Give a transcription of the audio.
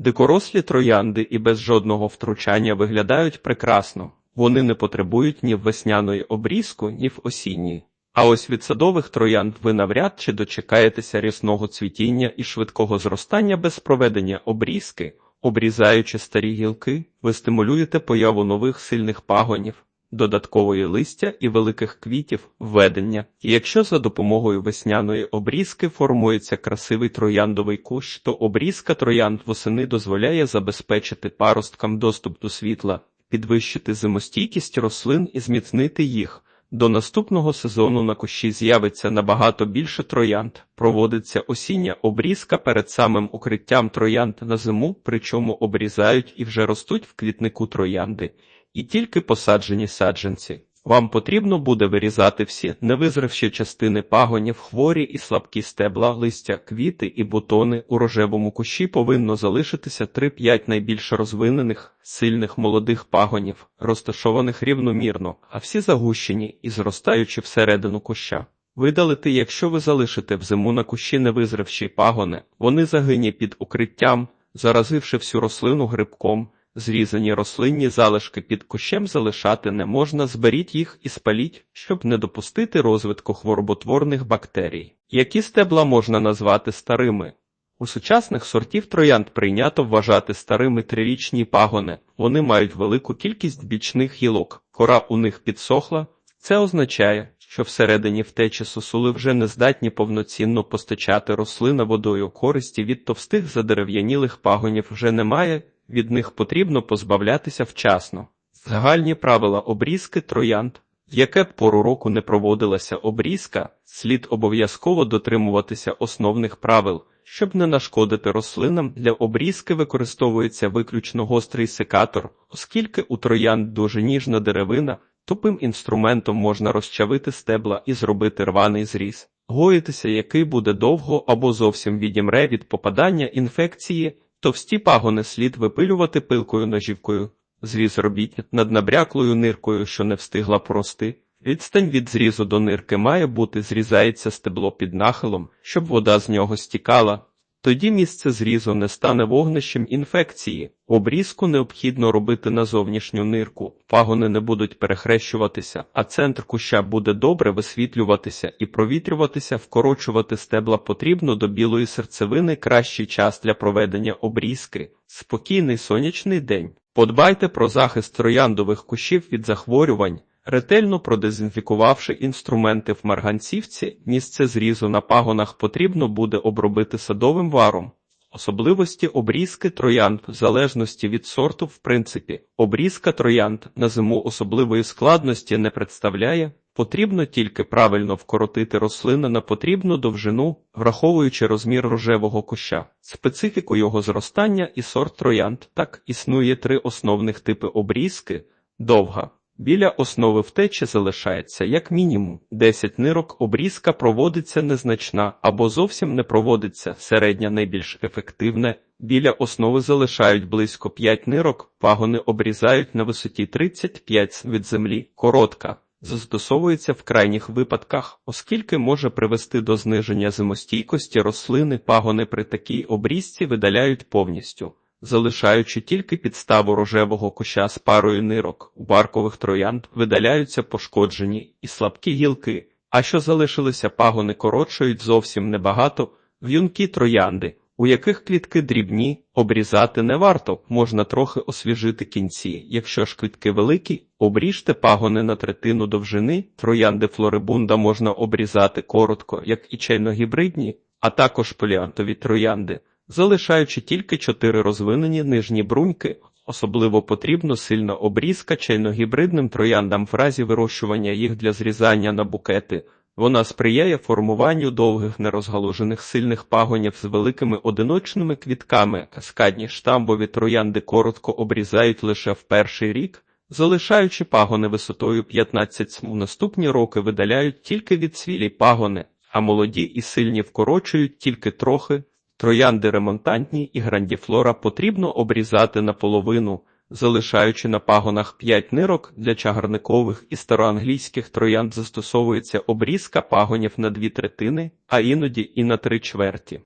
Дикорослі троянди і без жодного втручання виглядають прекрасно. Вони не потребують ні в весняної обрізку, ні в осінній. А ось від садових троянд ви навряд чи дочекаєтеся рясного цвітіння і швидкого зростання без проведення обрізки. Обрізаючи старі гілки, ви стимулюєте появу нових сильних пагонів, додаткової листя і великих квітів введення. Якщо за допомогою весняної обрізки формується красивий трояндовий кущ, то обрізка троянд восени дозволяє забезпечити паросткам доступ до світла, підвищити зимостійкість рослин і зміцнити їх. До наступного сезону на кущі з'явиться набагато більше троянд. Проводиться осіння обрізка перед самим укриттям троянд на зиму, причому обрізають і вже ростуть в квітнику троянди. І тільки посаджені саджанці. Вам потрібно буде вирізати всі невизревші частини пагонів, хворі і слабкі стебла, листя, квіти і бутони. У рожевому кущі повинно залишитися 3-5 найбільш розвинених, сильних молодих пагонів, розташованих рівномірно, а всі загущені і зростаючи всередину куща. Видалити, якщо ви залишите в зиму на кущі невизревші пагони, вони загині під укриттям, заразивши всю рослину грибком. Зрізані рослинні залишки під кущем залишати не можна, зберіть їх і спаліть, щоб не допустити розвитку хвороботворних бактерій. Які стебла можна назвати старими? У сучасних сортів троянд прийнято вважати старими трирічні пагони. Вони мають велику кількість бічних гілок, кора у них підсохла. Це означає, що всередині втечі сосули вже не здатні повноцінно постачати рослина водою користі від товстих задерев'янілих пагонів вже немає, від них потрібно позбавлятися вчасно. Загальні правила обрізки троянд. В яке б пору року не проводилася обрізка, слід обов'язково дотримуватися основних правил, щоб не нашкодити рослинам. Для обрізки використовується виключно гострий секатор, оскільки у троянд дуже ніжна деревина, тупим інструментом можна розчавити стебла і зробити рваний зріз. Гоїтися, який буде довго або зовсім відімре від попадання інфекції, товсті пагони слід випилювати пилкою ножівкою. Зріз робіть над набряклою ниркою, що не встигла порости. Відстань від зрізу до нирки має бути, зрізається стебло під нахилом, щоб вода з нього стікала. Тоді місце зрізу не стане вогнищем інфекції. Обрізку необхідно робити на зовнішню нирку, пагони не будуть перехрещуватися, а центр куща буде добре висвітлюватися і провітрюватися, вкорочувати стебла потрібно до білої серцевини кращий час для проведення обрізки, спокійний сонячний день. Подбайте про захист трояндових кущів від захворювань, ретельно продезінфікувавши інструменти в марганцівці, місце зрізу на пагонах потрібно буде обробити садовим варом. Особливості обрізки троянд в залежності від сорту, в принципі, обрізка троянд на зиму особливої складності не представляє. Потрібно тільки правильно вкоротити рослину на потрібну довжину, враховуючи розмір рожевого куща, специфіку його зростання і сорт троянд. Так існує три основних типи обрізки: довга. Біля основи втечі залишається як мінімум 10 нирок, обрізка проводиться незначна або зовсім не проводиться, середня найбільш ефективне. Біля основи залишають близько 5 нирок, пагони обрізають на висоті 35 від землі, коротка. Застосовується в крайніх випадках, оскільки може привести до зниження зимостійкості рослини, пагони при такій обрізці видаляють повністю, залишаючи тільки підставу рожевого куща з парою нирок. У баркових троянд видаляються пошкоджені і слабкі гілки, а що залишилися пагони коротшують зовсім небагато, в'юнкі троянди, у яких клітки дрібні, обрізати не варто, можна трохи освіжити кінці. Якщо ж клітки великі, обріжте пагони на третину довжини, троянди флорибунда можна обрізати коротко, як і чайногібридні, а також поліантові троянди, залишаючи тільки чотири розвинені нижні бруньки. Особливо потрібно сильна обрізка чайногібридним трояндам в разі вирощування їх для зрізання на букети. Вона сприяє формуванню довгих нерозгалужених сильних пагонів з великими одиночними квітками. Каскадні штамбові троянди коротко обрізають лише в перший рік, залишаючи пагони висотою 15 см. У наступні роки видаляють тільки відсвілі пагони, а молоді і сильні вкорочують тільки трохи. Троянди ремонтантні і грандіфлора потрібно обрізати наполовину, залишаючи на пагонах 5 нирок для чагарникових і староанглійських троянд застосовується обрізка пагонів на дві третини, а іноді і на три чверті.